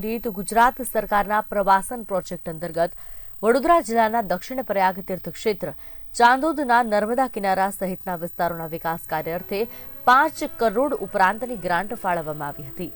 રીત ગુજરાત સરકારના પ્રવાસન પ્રોજેક્ટ અંતર્ગત વડોદરા જિલ્લાના દક્ષિણ પ્રયાગ તીર્થક્ષેત્ર, ચાંદોદના નર્મદા કિનારા સહિતના વિસ્તારોના વિકાસ કાર્ય અર્થે પાંચ કરોડ ઉપરાંતની ગ્રાન્ટ ફાળવવામાં આવી હતી.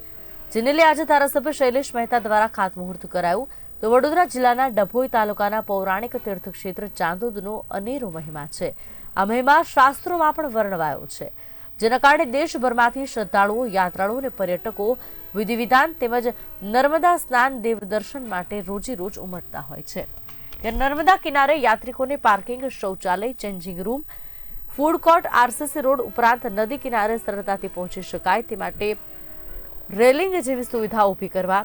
જેને લઈ આજે ધારાસભ્ય શૈલેષ મહેતા દ્વારા ખાતમુહૂર્ત કરાયું તો વડોદરા જિલ્લાના ડભોઈ તાલુકાના પૌરાણિક તીર્થક્ષેત્ર ચાંદોદનો અનેરો મહિમા છે. આ મહિમા શાસ્ત્રોમાં પણ વર્ણવાયો છે. જેના કારણે દેશભરમાંથી શ્રદ્ધાળુઓ, યાત્રાળુઓ અને પર્યટકો વિધિ વિધાન તેમજ નર્મદા સ્નાન દેવદર્શન માટે રોજી રોજ ઉમટતા હોય છે. નર્મદા કિનારે યાત્રિકોને પાર્કિંગ શૌચાલય, changing room, food court, RCC road ઉપરાંત નદી કિનારે સરળતાથી પહોંચી શકાય તે માટે રેલિંગ જેવી સુવિધા ઊભી કરવા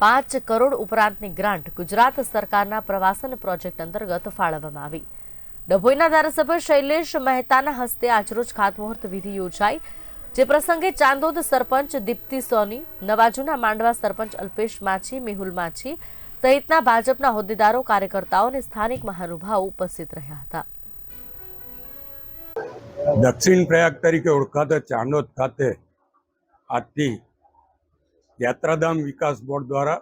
પાંચ કરોડ ઉપરાંતની ગ્રાન્ટ ગુજરાત સરકારના પ્રવાસન પ્રોજેક્ટ અંતર્ગત ફાળવવામાં આવી. ડભોઈના ધારાસભ્ય શૈલેષ મહેતાના હસ્તે આજરોજ ખાતમુહૂર્ત વિધિ યોજાઈ, જે પ્રસંગે ચાંદોદ સરપંચ દીપ્તિ સોની, નવાજુના માંડવા સરપંચ અલ્પેશ માછી, મેહુલ માછી સહિતના ભાજપના હોદ્દેદારો, કાર્યકર્તાઓ અને સ્થાનિક મહાનુભાવો ઉપસ્થિત રહ્યા હતા. દક્ષિણ પ્રયાગ તરીકે ઓળખાતા ચાંદોદ ખાતે આજથી યાત્રાધામ વિકાસ બોર્ડ દ્વારા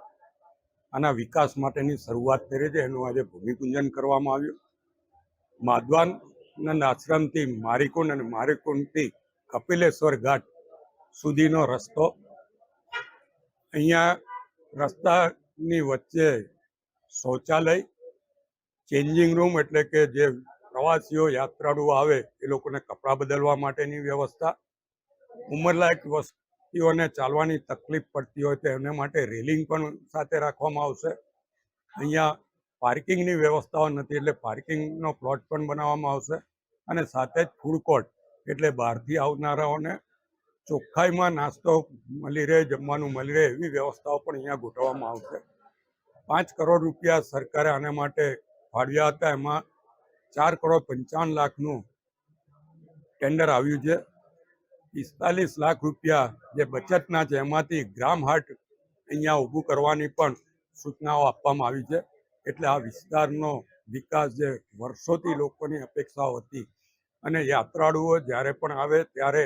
આના વિકાસ માટેની શરૂઆત કરી છે. એનું આજે ભૂમિપૂજન કરવામાં આવ્યું. માધવાનંદ આશ્રમથી મારીકુંડ અને મારીકુંડથી કપિલેશ્વર ઘાટ સુધીનો રસ્તો. અહીંયા રસ્તાની વચ્ચે શૌચાલય ચેન્જિંગ રૂમ એટલે કે જે પ્રવાસીઓ, યાત્રાળુઓ આવે, એ લોકોને કપડાં બદલવા માટેની વ્યવસ્થા. ઉંમરલાયક વસ્તીઓને ચાલવાની તકલીફ પડતી હોય તો એમને માટે રેલિંગ પણ સાથે રાખવામાં આવશે. અહીંયા પાર્કિંગની વ્યવસ્થાઓ નથી, એટલે પાર્કિંગનો પ્લોટ પણ બનાવવામાં આવશે અને સાથે જ ફૂડ કોર્ટ એટલે બહારથી આવનારાઓને ચોખ્ખાઈમાં નાસ્તો મળી રહે, જમવાનું મળી રહે એવી વ્યવસ્થાઓ પણ અહીંયા ગોઠવવામાં આવશે. પાંચ કરોડ રૂપિયા સરકારે આના માટે ફાળવ્યા હતા, એમાં ચાર કરોડ પંચાવન લાખનું ટેન્ડર આવ્યું છે. પિસ્તાલીસ લાખ રૂપિયા જે બચતના છે, એમાંથી ગ્રામ હાટ અહીંયા ઊભું કરવાની પણ સૂચનાઓ આપવામાં આવી છે. એટલે આ વિસ્તારનો વિકાસ જે વર્ષોથી લોકોની અપેક્ષાઓ હતી અને યાત્રાળુઓ જ્યારે પણ આવે ત્યારે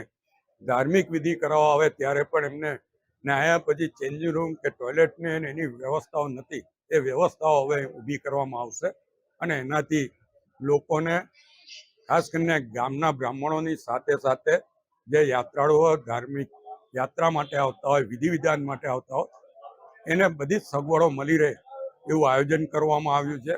ધાર્મિક વિધિ કરાવવા આવે ત્યારે પણ એમને ન્યાયા પછી ચેન્જિંગ રૂમ કે ટોયલેટને એની વ્યવસ્થાઓ નથી. એ વ્યવસ્થાઓ હવે ઊભી કરવામાં આવશે અને એનાથી લોકોને ખાસ કરીને ગામના બ્રાહ્મણોની સાથે સાથે જે યાત્રાળુઓ ધાર્મિક યાત્રા માટે આવતા હોય, વિધિ વિધાન માટે આવતા હોય, એને બધી સગવડો મળી રહે. એવું આયોજન કરવામાં આવ્યું છે.